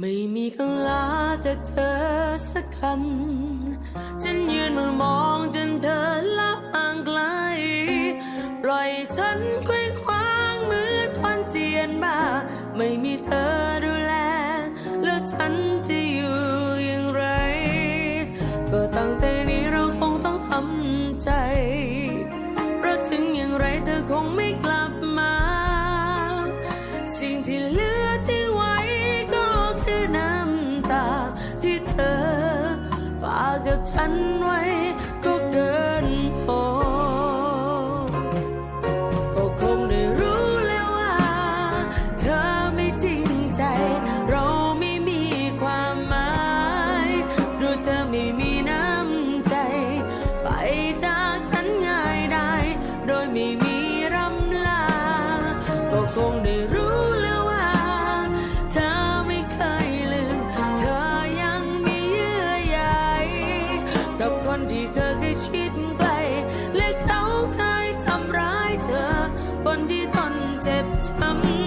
ไม่มีคำลาจากเธอสักคำ ฉันยืนมือมองจนเธอละห่างไกล ปล่อยฉันเคว้งคว้างเหมือนควันเจียนบ้า ไม่มีเธอดูแล แล้วฉันจะอยู่อย่างไร ก็ตั้งแต่นี้เราคงต้องทำใจ เพราะถึงอย่างไรเธอคงไม่กลับมา สิ่งที่เลือ กับฉันไว้ก็เกินพอก็คงได้รู้แล้วว่า เธอไม่จริงใจ เราไม่มีความหมายดูเธอไม่มี ที่เธอเคยชิดใกล้และเขาเคยทำร้ายเธอ คนที่ทนเจ็บช้ำ